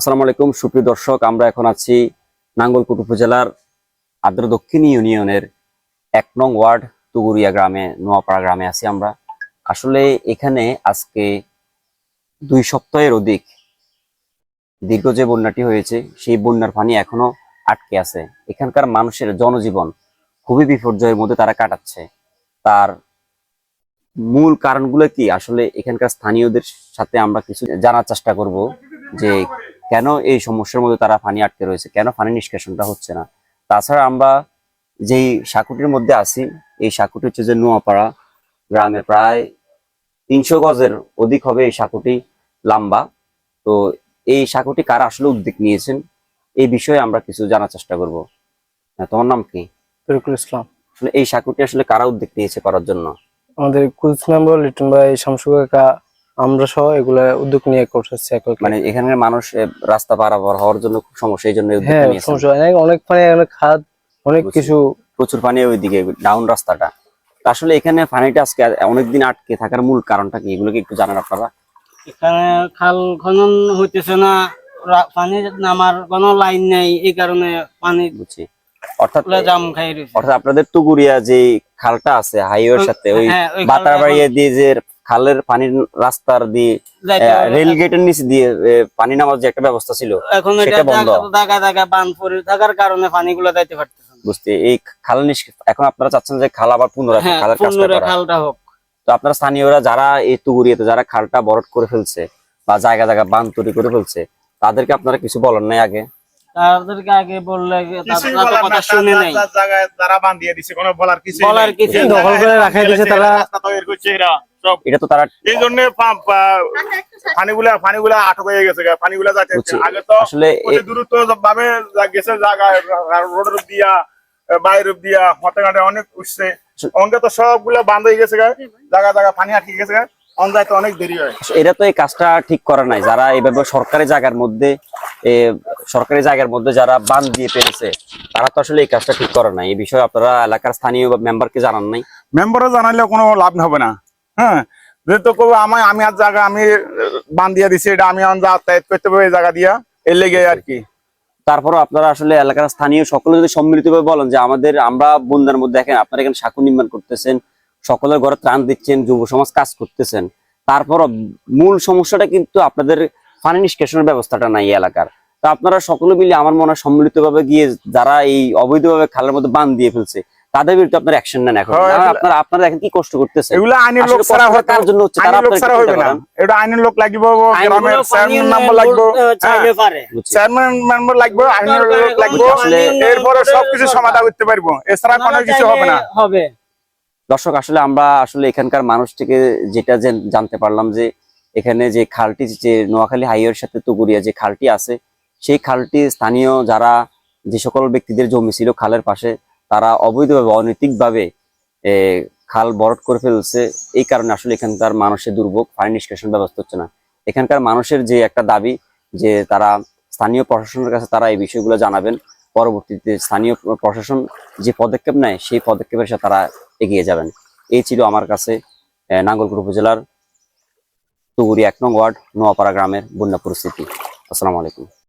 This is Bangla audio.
আসসালামু আলাইকুম, সুপ্রিয় দর্শক, আমরা এখন আছি নাঙ্গলকোট উপজেলার আদ্র দক্ষিণ ইউনিয়নের এক নং ওয়ার্ড তুগুরিয়া গ্রামে, নোয়াপাড়া গ্রামে আছি আমরা। আসলে এখানে আজকে দুই সপ্তাহের অধিক দীর্ঘ যে বন্যাটি হয়েছে, সেই বন্যার পানি এখনও আটকে আছে। এখানকার মানুষের জনজীবন খুবই বিপর্যয়ের মধ্যে তারা কাটাচ্ছে। তার মূল কারণগুলো কি? আসলে এখানকার স্থানীয়দের সাথে আমরা কিছু জানার চেষ্টা করব যে কেন এই সমস্যার মধ্যে তারা পানি আটকে রয়েছে? কেন পানি নিষ্কাশনটা হচ্ছে না? তাছাড়া আমরা যেই সাকুটির মধ্যে আছি এই সাকুটি হচ্ছে যে নোয়াপাড়া গ্রামে প্রায় তিনশো গজের অধিক হবে এই সাকুটি লম্বা। তো এই সাকুটি কারা আসলে উদ্যোগ নিয়েছেন? এই বিষয়ে আমরা কিছু জানার চেষ্টা করব। হ্যাঁ, তোমার নাম কি? তরিকুল ইসলাম। আসলে এই সাকুটি আসলে কারা উদ্যোগ নিয়েছে করার জন্য? আমাদের কুচ মেম্বার লিটন ভাই শামসু কাকা আমরা সহ এগুলা উদ্যোগ নিয়ে করতেছি মানে এখানের মানুষ রাস্তা পারাপার হওয়ার জন্য খুব সমস্যা এই জন্য হ্যাঁ। সমস্যা অনেক পানি অনেক খাদ অনেক কিছু। প্রচুর পানি ওইদিকে ডাউন রাস্তাটা। আসলে এখানে পানিটা আজকে অনেকদিন আটকে থাকার মূল কারণটা কি? এগুলোকে একটু জানেন আপনারা? এখানে খাল খনন হইতেছে না পানি নামার কোনো লাইন নেই এই কারণে পানি বুঝছি। অর্থাৎ পুরো জাম খাই অর্থাৎ আপনাদের তুগুরিয়া যে খালটা আছে হাইওয়ের সাথে ওই হ্যাঁ, বাতারবাড়িয়া দিয়ে যে খালের পানির রাস্তার দিয়ে। রেল গেটের নিচে দিয়ে পানি নামার যে একটা ব্যবস্থা ছিল এখন এটা বন্ধ। জায়গা জায়গা বান পড়ে থাকার কারণে পানিগুলো যাইতে পারতেছে বুঝতে এই খাল এখন আপনারা চাচ্ছেন যে খাল আবার পুনরায় হ্যাঁ খালের কাজটা খালটা হোক তো আপনারা স্থানীয়রা যারা এই তুগুরিয়াতে যারা খালটা বরট করে ফেলছে বা জায়গা জায়গা বান তৈরি করে ফেলছে তাদেরকে আপনারা কিছু বলেন নাই আগে তাদেরকে আগে বললে তারা তো কথা শুনে নাই তারা বান দিয়ে দিছে কোনো বলার কিছু বলার নাই। দখল করে রাখাই দিছে তারা। তৈরি করছে এরা এটা তো তারা এই জন্য পানিগুলা পানিগুলা আটক হয়ে গেছে যাচ্ছে। আগে তো আসলে এ- অতি দ্রুত ভাবে গেছে রোডের দিয়া বাইরের দিয়া হতে ঘাটে অনেক উঠছে। অঙ্কে তো সবগুলা বান্ধ হয়ে গেছে জায়গা জায়গা পানি আটকে গেছে গা, অনেক দেরি হয়। এটা তো এই কাজটা ঠিক করা নাই। যারা এইভাবে সরকারি জায়গার মধ্যে এ, সরকারি জায়গার মধ্যে যারা বান দিয়ে পেরেছে তারা তো আসলে এই কাজটা ঠিক করে নাই। এই বিষয়ে আপনারা এলাকার স্থানীয় মেম্বারকে জানান নাই? মেম্বারও জানাইলে কোনো লাভ হবে না। হ্যাঁ সকলের ঘরে দিচ্ছেন, যুব সমাজ কাজ করতেছেন, তারপরও মূল সমস্যাটা কিন্তু আপনাদের পানি নিষ্কাশনের ব্যবস্থাটা নাই এলাকার। তো আপনারা সকলে মিলে আমার মনে হয় সম্মিলিতভাবে গিয়ে যারা এই অবৈধভাবে খালের মধ্যে বান দিয়ে ফেলছে তাদের বিরুদ্ধে আপনারা অ্যাকশন নেন এখন। হয়, আপনারা আপনারা এখন কি কষ্ট করতেছেন। এগুলো আইনের লোক ছাড়া কার জন্য হচ্ছে? তারা আইনের লোক ছাড়া একটু না। এটা আইনের লোক লাগিব গ্রামের চেয়ারম্যান মেম্বার লাগবো। চেয়ারম্যান মেম্বার লাগবে আইনের লোক লাগবে। এরপরে সবকিছু সমাধান করতে পারব। এছাড়া কোনো কিছু হবে না। হবে। দর্শক আসলে আমরা আসলে এখানকার মানুষ থেকে যেটা জেন- জানতে পারলাম যে এখানে যে খালটি যে নোয়াখালী হাইওয়ের সাথে তুগুরিয়া যে খালটি আছে সেই খালটি স্থানীয় যারা যে সকল ব্যক্তিদের জমি ছিল খালের পাশে তারা অবৈধভাবে অনৈতিকভাবে খাল বরট করে ফেলছে। এই কারণে আসলে এখানকার মানুষের দুর্ভোগ পানি নিষ্কাশন ব্যবস্থা হচ্ছে না। এখানকার মানুষের যে একটা দাবি যে তারা স্থানীয় প্রশাসনের কাছে তারা এই বিষয়গুলো জানাবেন পরবর্তীতে স্থানীয় প্রশাসন যে পদক্ষেপ নেয় সেই পদক্ষেপের সাথে তারা এগিয়ে যাবেন। এই ছিল আমার কাছে আহ, নাঙ্গলকোট উপজেলার তুগুরি এক নং ওয়ার্ড নোয়াপাড়া গ্রামের বন্যা পরিস্থিতি। আসসালামু আলাইকুম।